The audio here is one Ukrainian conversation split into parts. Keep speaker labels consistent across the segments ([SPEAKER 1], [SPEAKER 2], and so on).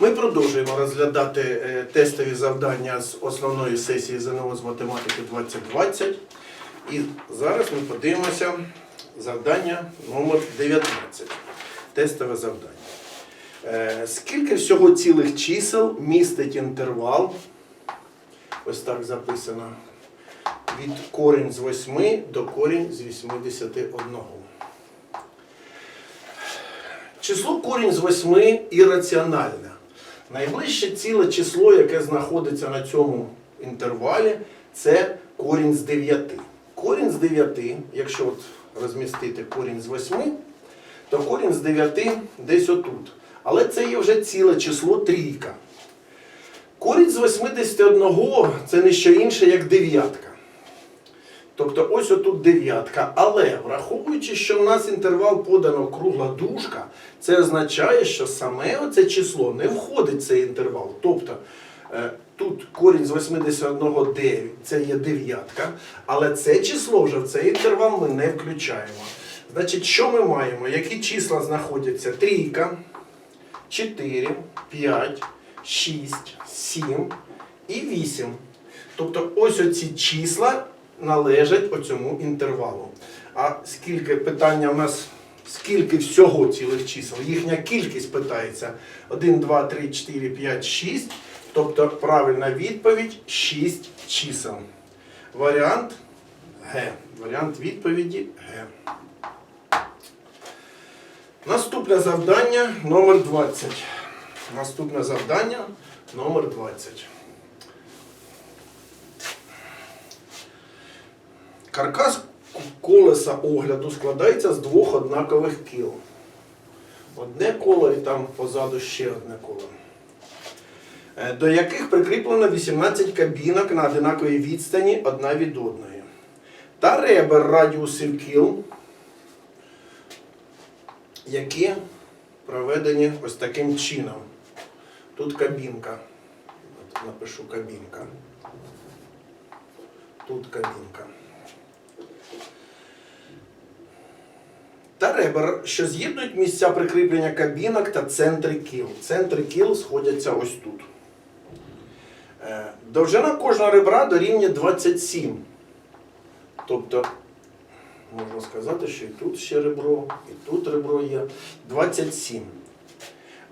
[SPEAKER 1] Ми продовжуємо розглядати е, тестові завдання з основної сесії ЗНО з математики 2020. І зараз ми подивимося завдання номер 19. Тестове завдання. Е, Скільки всього цілих чисел містить інтервал? Ось так записано. Від корінь з 8 до корінь з 81. Число корінь з 8 ірраціональне. Найближче ціле число, яке знаходиться на цьому інтервалі, це корінь з 9. Корінь з 9, якщо от розмістити корінь з 8, то корінь з 9 десь отут. Але це є вже ціле число трійка. Корінь з 81 це не що інше, як дев'ятка. Тобто ось отут дев'ятка. Але враховуючи, що в нас інтервал подано кругла дужка, це означає, що саме оце число не входить в цей інтервал. Тобто е, тут корінь з 81 9, це є дев'ятка, але це число вже в цей інтервал ми не включаємо. Значить, що ми маємо? Які числа знаходяться? Трійка, 4, 5, 6, 7 і 8. Тобто ось оці числа належать оцьому інтервалу. А скільки питання у нас, скільки всього цілих чисел? Їхня кількість питається 1, 2, 3, 4, 5, 6. Тобто правильна відповідь 6 чисел. Варіант Г. Варіант відповіді Г. Наступне завдання номер 20. Наступне завдання номер 20. Каркас колеса огляду складається з двох однакових кіл. Одне коло і там позаду ще одне коло. Е, До яких прикріплено 18 кабінок на однаковій відстані одна від одної. Та ребер радіусів кіл, які проведені ось таким чином. Тут кабінка. Напишу кабінка. Тут кабінка. Та ребер, що з'єднують місця прикріплення кабінок та центри кіл. Центри кіл сходяться ось тут. Е, Довжина кожного ребра дорівнює 27. Тобто, можна сказати, що і тут ще ребро, і тут ребро є. 27.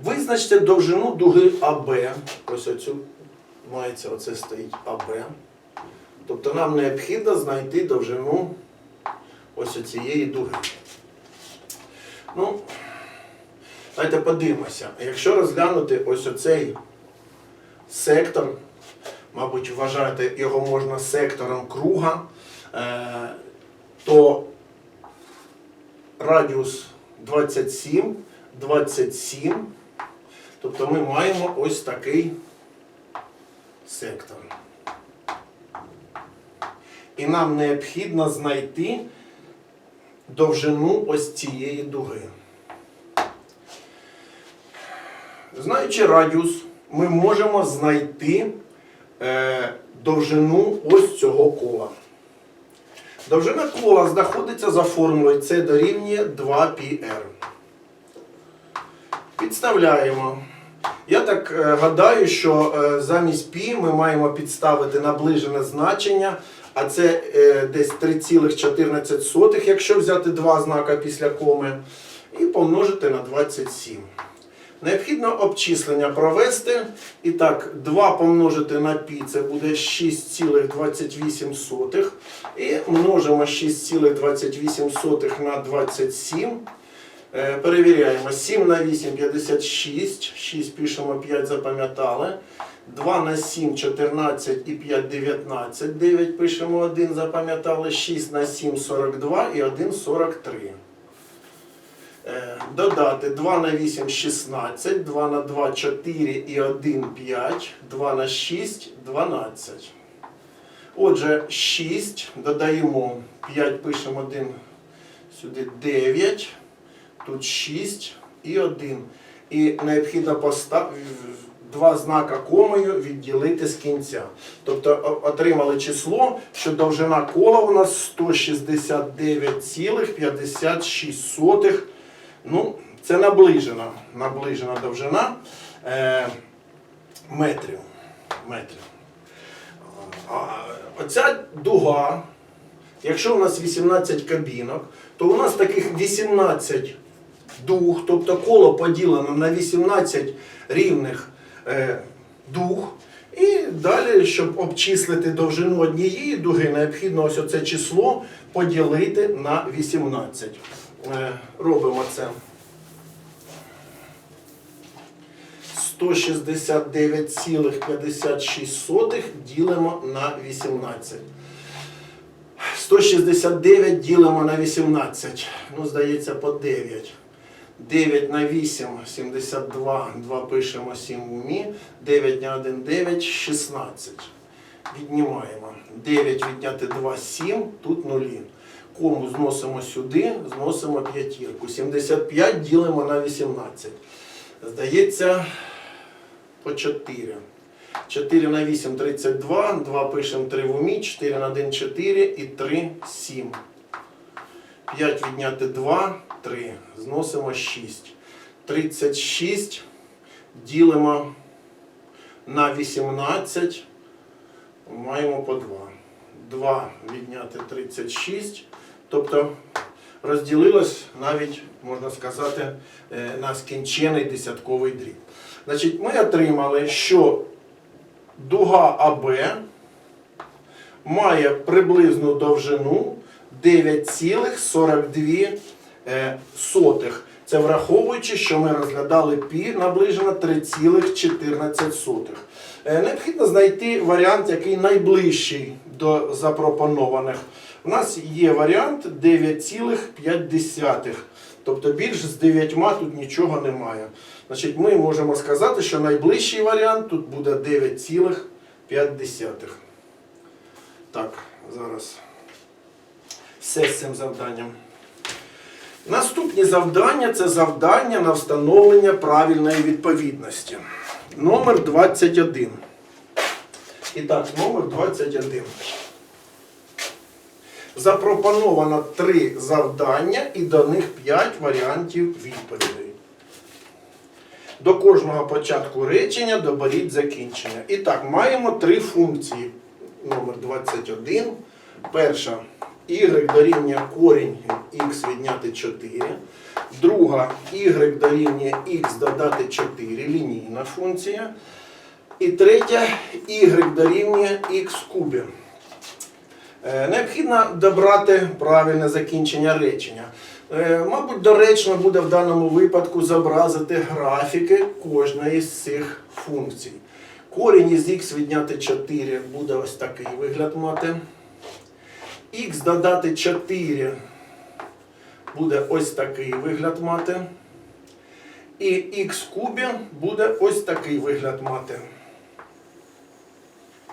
[SPEAKER 1] Визначте довжину дуги АБ. Ось оцю мається, оце стоїть АБ. Тобто нам необхідно знайти довжину ось цієї дуги. Ну, давайте подивимося. Якщо розглянути ось оцей сектор, мабуть, вважати його можна сектором круга, е, то радіус 27, 27. Тобто ми маємо ось такий сектор. І нам необхідно знайти довжину ось цієї дуги. Знаючи радіус, ми можемо знайти е, довжину ось цього кола. Довжина кола знаходиться за формулою С дорівнює 2πr. Підставляємо. Я так е, гадаю, що е, замість π ми маємо підставити наближене значення, а це е, десь 3,14, якщо взяти два знака після коми, і помножити на 27. Необхідно обчислення провести. І так, 2 помножити на π це буде 6,28. І множимо 6,28 на 27. Е, Перевіряємо. 7 на 8 56. 6 пишемо 5 запам'ятали. 2 на 7 14 і 5 19. 9 пишемо 1 запам'ятали. 6 на 7 42 і 1 43. Е, Додати 2 на 8 16, 2 на 2 4 і 1 5, 2 на 6 12. Отже, 6 додаємо 5, пишемо 1 сюди 9, тут 6 і 1. І необхідно поставити два знака комою відділити з кінця. Тобто отримали число, що довжина кола у нас 169,56. Ну, це наближена, наближена довжина. е, метрів. метрів. Оця дуга, якщо у нас 18 кабінок, то у нас таких 18 дуг, тобто коло поділено на 18 рівних е, дуг. І далі, щоб обчислити довжину однієї дуги, необхідно ось оце число поділити на 18. Е, робимо це. 169,56 ділимо на 18. 169 ділимо на 18. Ну, здається, по 9. 9 на 8, 72, 2 пишемо 7 в умі, 9 на 1, 9, 16. Віднімаємо. 9 відняти 2, 7, тут нулі. Кому зносимо сюди, зносимо п'ятірку. 75 ділимо на 18. Здається, по 4. 4 на 8 32, 2 пишемо 3 в умі, 4 на 1 4 і 3 7. 5 відняти 2, 3. Зносимо 6. 36 ділимо на 18. Маємо по 2. 2 відняти 36. Тобто розділилось навіть, можна сказати, е, на скінчений десятковий дріб. Значить, ми отримали, що дуга АБ має приблизну довжину 9,42 е, сотих. Це враховуючи, що ми розглядали пі наближено 3,14. Е, Необхідно знайти варіант, який найближчий до запропонованих. У нас є варіант 9,5. Тобто більш з 9 тут нічого немає. Значить, ми можемо сказати, що найближчий варіант тут буде 9,5. Так, зараз все з цим завданням. Наступні завдання це завдання на встановлення правильної відповідності. Номер 21. І так, номер 21. Запропоновано три завдання і до них 5 варіантів відповідей. До кожного початку речення доберіть закінчення. І так, маємо три функції. Номер 21. Перша y дорівнює корінь x відняти 4. Друга y дорівнює x додати 4, лінійна функція. І третя y дорівнює x кубі. Е, Необхідно добрати правильне закінчення речення. Е, Мабуть, доречно буде в даному випадку зобразити графіки кожної з цих функцій. Корінь із х відняти 4 буде ось такий вигляд мати. Х додати 4 буде ось такий вигляд мати. І х кубі буде ось такий вигляд мати.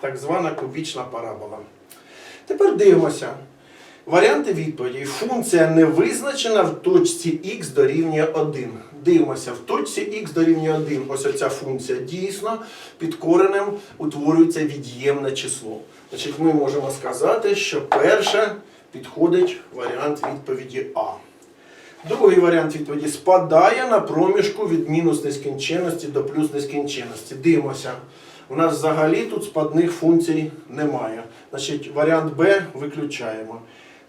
[SPEAKER 1] Так звана кубічна парабола. Тепер дивимося. Варіанти відповіді. Функція не визначена в точці х дорівнює 1. Дивимося, в точці х дорівнює 1. Ось оця функція дійсно під коренем утворюється від'ємне число. Значить, ми можемо сказати, що перше підходить варіант відповіді А. Другий варіант відповіді спадає на проміжку від мінус нескінченності до плюс нескінченності. Дивимося. У нас взагалі тут спадних функцій немає. Значить, варіант Б виключаємо.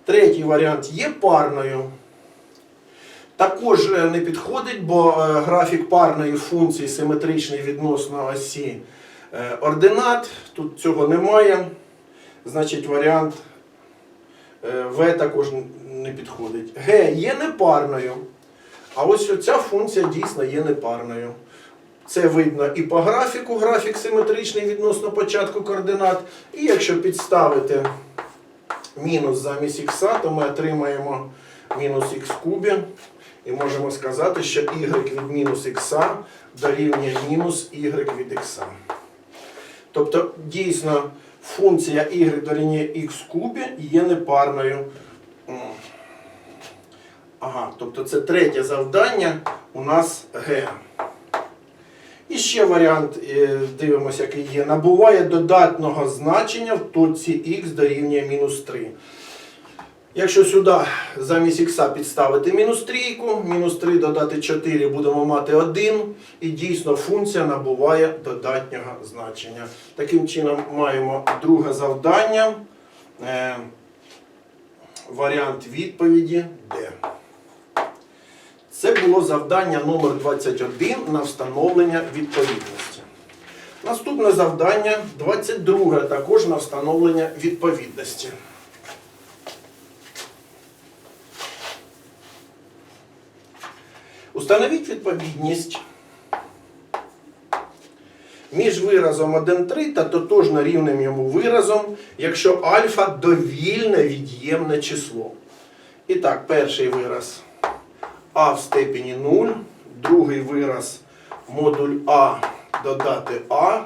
[SPEAKER 1] Третій варіант є парною. Також е, не підходить, бо е, графік парної функції симетричний відносно осі е, ординат. Тут цього немає. Значить, варіант е, В також не підходить. Г є непарною. А ось оця функція дійсно є непарною. Це видно і по графіку, графік симетричний відносно початку координат. І якщо підставити мінус замість х, то ми отримаємо мінус х кубі. І можемо сказати, що y від мінус х дорівнює мінус y від х. Тобто, дійсно, функція y дорівнює x кубі є непарною. Ага, тобто це третє завдання у нас Г. І ще варіант, е, дивимося, який є. Набуває додатного значення в точці х дорівнює мінус 3. Якщо сюди замість х підставити мінус трійку, мінус 3 додати 4 будемо мати 1, і дійсно функція набуває додатнього значення. Таким чином маємо друге завдання. Е, варіант відповіді Д. Це було завдання номер 21 на встановлення відповідності. Наступне завдання 22 також на встановлення відповідності. Установіть відповідність між виразом 1,3 та тотожно рівним йому виразом, якщо альфа довільне від'ємне число. І так, перший вираз а в степені 0, другий вираз модуль А додати А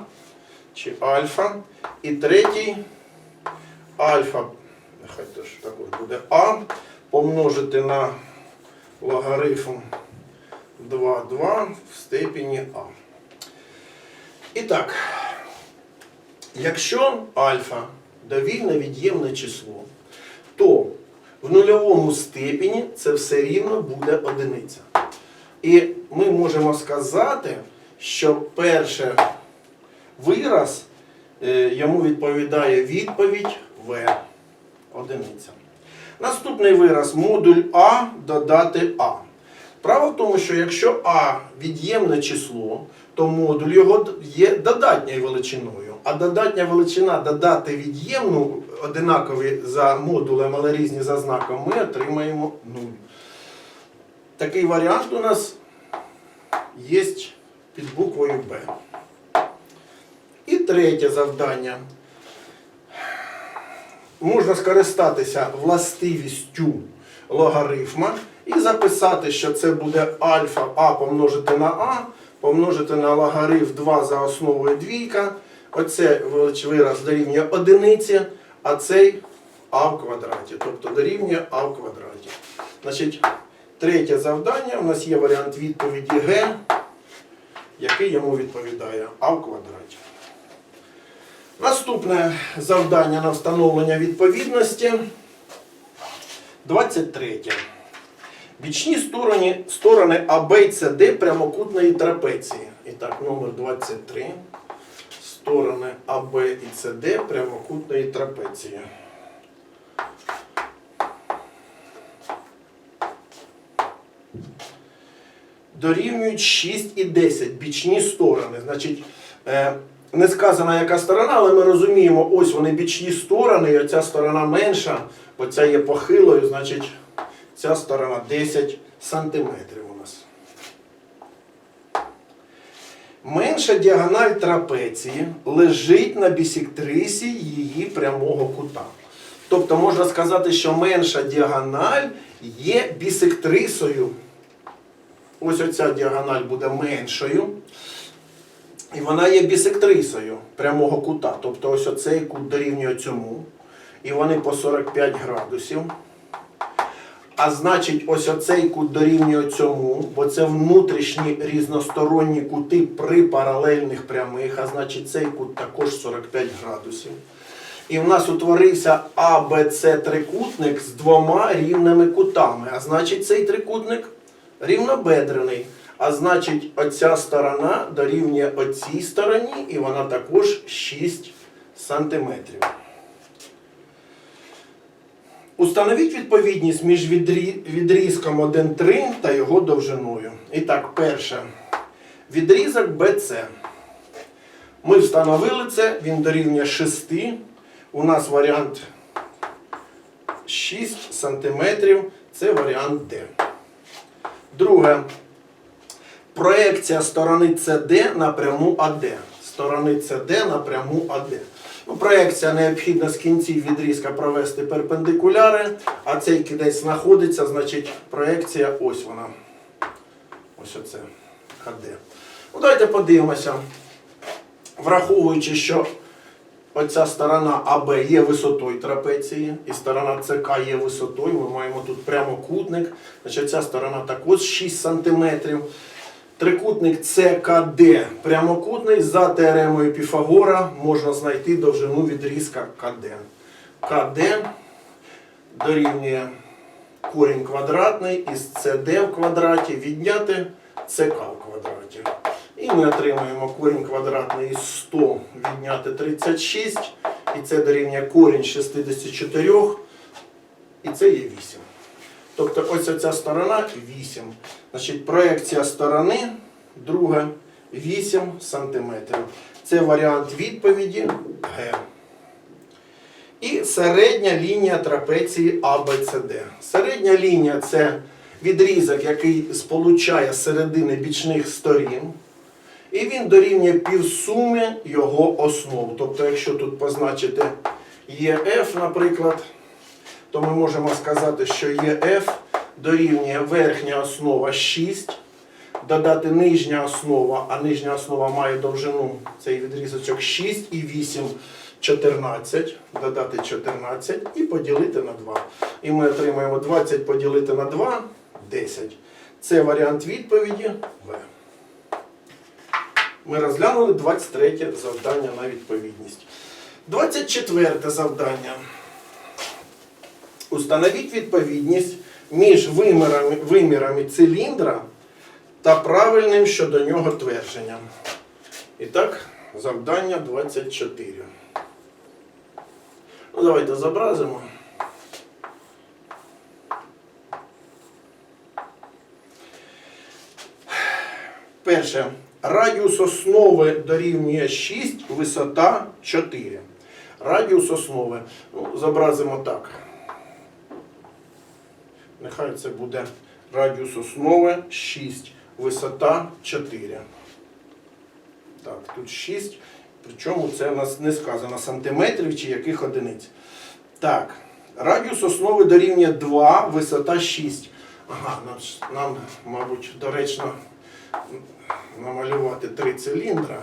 [SPEAKER 1] чи альфа. І третій альфа, нехай теж також буде А, помножити на логарифм 2, 2 в степені А. І так, якщо альфа довільне від'ємне число, то в нульовому степені це все рівно буде одиниця. І ми можемо сказати, що перший вираз е, йому відповідає відповідь В. Одиниця. Наступний вираз модуль А додати А. Справа в тому, що якщо А від'ємне число, то модуль його є додатньою величиною. А додатня величина додати від'ємну одинакові за модулем, але різні за знаком, ми отримаємо 0. Такий варіант у нас є під буквою Б. І третє завдання. Можна скористатися властивістю логарифма і записати, що це буде альфа А помножити на А, помножити на логарифм 2 за основою двійка. Оце вираз дорівнює одиниці, а цей А в квадраті. Тобто дорівнює А в квадраті. Значить, третє завдання. У нас є варіант відповіді Г, який йому відповідає А в квадраті. Наступне завдання на встановлення відповідності. 23. Бічні сторони, сторони АБ і СД прямокутної трапеції. І так, номер 23. Сторони АБ і СД прямокутної трапеції. Дорівнюють 6 і 10 бічні сторони. Значить, е, не сказано, яка сторона, але ми розуміємо, ось вони бічні сторони, і оця сторона менша, бо ця є похилою, значить ця сторона 10 сантиметрів у нас. Менша діагональ трапеції лежить на бісектрисі її прямого кута. Тобто можна сказати, що менша діагональ є бісектрисою. Ось оця діагональ буде меншою. І вона є бісектрисою прямого кута. Тобто ось оцей кут дорівнює цьому. І вони по 45 градусів. А значить, ось оцей кут дорівнює цьому, бо це внутрішні різносторонні кути при паралельних прямих, а значить цей кут також 45 градусів. І в нас утворився АБЦ трикутник з двома рівними кутами. А значить, цей трикутник рівнобедрений. А значить, оця сторона дорівнює оцій стороні, і вона також 6 сантиметрів. Установіть відповідність між відрі- відрізком 1,3 та його довжиною. І так, перше. Відрізок BC. Ми встановили це, він дорівнює 6. У нас варіант 6 сантиметрів. Це варіант D. Друге. Проекція сторони CD на пряму AD. Сторони CD на пряму AD. Проекція необхідно з кінців відрізка провести перпендикуляри, а цей кінець знаходиться, значить проекція ось вона. Ось оце. КД. Ну, давайте подивимося. Враховуючи, що оця сторона АБ є висотою трапеції, і сторона ЦК є висотою, ми маємо тут прямокутник. Значить, ця сторона також 6 см. Трикутник ЦКД прямокутний за теоремою Піфагора можна знайти довжину відрізка КД. КД дорівнює корінь квадратний із CD в квадраті відняти ЦК в квадраті. І ми отримуємо корінь квадратний із 100 відняти 36. І це дорівнює корінь 64. І це є 8. Тобто ось ця сторона 8. Значить, проекція сторони, друга 8 см. Це варіант відповіді Г. І середня лінія трапеції ABCD. Середня лінія це відрізок, який сполучає середини бічних сторін. І він дорівнює півсуми його основ. Тобто, якщо тут позначити ЕФ, наприклад, то ми можемо сказати, що ЕФ дорівнює верхня основа 6, додати нижня основа, а нижня основа має довжину цей відрізочок 6 і 8 14, додати 14 і поділити на 2. І ми отримаємо 20 поділити на 2 10. Це варіант відповіді В. Ми розглянули 23 завдання на відповідність. 24 завдання. Установіть відповідність між вимірами, вимірами циліндра та правильним щодо нього твердженням. І так, завдання 24. Ну, давайте зобразимо. Перше. Радіус основи дорівнює 6, висота 4. Радіус основи. Ну, зобразимо так. Нехай це буде радіус основи 6, висота 4. Так, тут 6. Причому це у нас не сказано сантиметрів чи яких одиниць. Так, радіус основи дорівнює 2, висота 6. Ага, нам, нам мабуть, доречно намалювати три циліндра.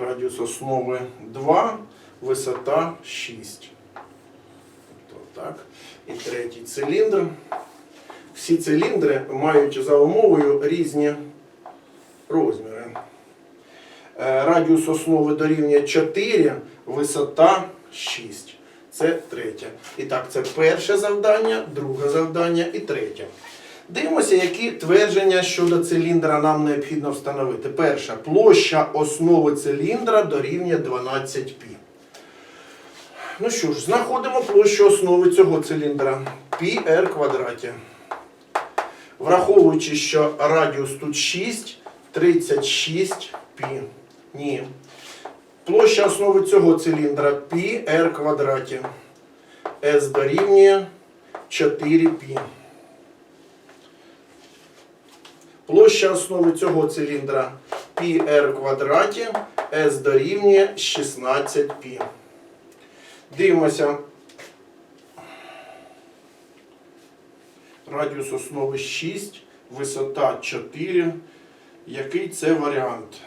[SPEAKER 1] Радіус основи 2, висота 6. Тобто так. І третій циліндр. Всі циліндри мають за умовою різні розміри. Е, Радіус основи дорівнює 4, висота 6. Це третє. І так, це перше завдання, друге завдання і третє. Дивимося, які твердження щодо циліндра нам необхідно встановити. Перше, площа основи циліндра дорівнює 12π. Ну що ж, знаходимо площу основи цього циліндра πr квадраті. Враховуючи, що радіус тут 6, 36 π. Ні. Площа основи цього циліндра πr квадраті. S дорівнює 4π. Площа основи цього циліндра πr квадраті S дорівнює 16π. Дивимося. Радіус основи 6, висота 4. Який це варіант?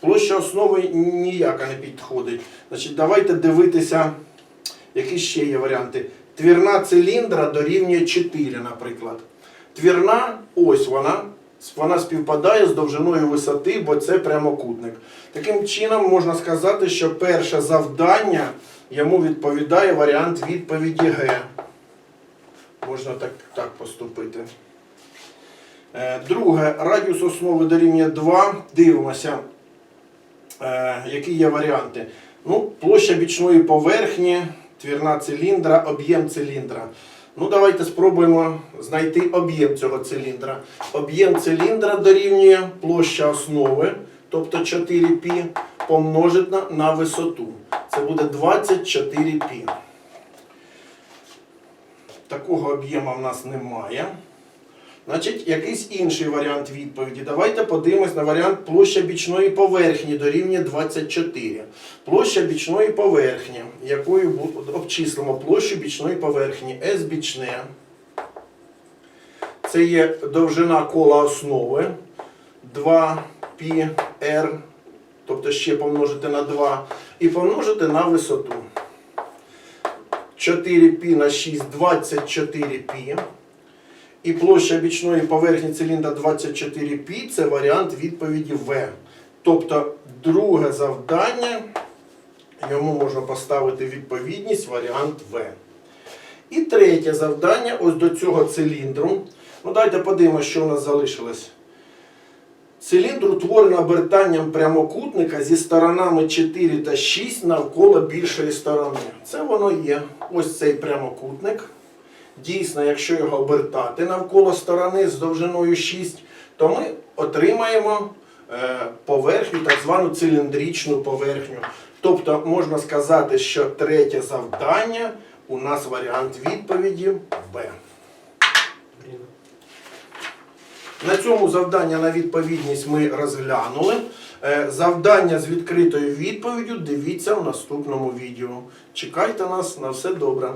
[SPEAKER 1] Площа основи ніяка не підходить. Значить, давайте дивитися, які ще є варіанти. Твірна циліндра дорівнює 4, наприклад. Твірна, ось вона. Вона співпадає з довжиною висоти, бо це прямокутник. Таким чином, можна сказати, що перше завдання йому відповідає варіант відповіді Г. Можна так, так поступити. Е, Друге, радіус основи дорівнює 2. Дивимося, е, які є варіанти. Ну, площа бічної поверхні, твірна циліндра, об'єм циліндра. Ну, давайте спробуємо знайти об'єм цього циліндра. Об'єм циліндра дорівнює площа основи, тобто 4π, помножена на висоту. Це буде 24π. Такого об'єму в нас немає. Значить, якийсь інший варіант відповіді. Давайте подивимось на варіант площа бічної поверхні дорівнює 24. Площа бічної поверхні, якою бу- обчислимо площу бічної поверхні S бічне. Це є довжина кола основи 2πr, тобто ще помножити на 2, і помножити на висоту. 4π на 6 24π. І площа бічної поверхні циліндра 24π це варіант відповіді В. Тобто друге завдання, йому можна поставити відповідність варіант В. І третє завдання ось до цього циліндру. Ну, дайте подивимося, що у нас залишилось. Циліндр утворений обертанням прямокутника зі сторонами 4 та 6 навколо більшої сторони. Це воно є. Ось цей прямокутник. Дійсно, якщо його обертати навколо сторони з довжиною 6, то ми отримаємо е, поверхню, так звану циліндричну поверхню. Тобто можна сказати, що третє завдання у нас варіант відповіді Б. На цьому завдання на відповідність ми розглянули. Е, Завдання з відкритою відповіддю дивіться в наступному відео. Чекайте нас на все добре.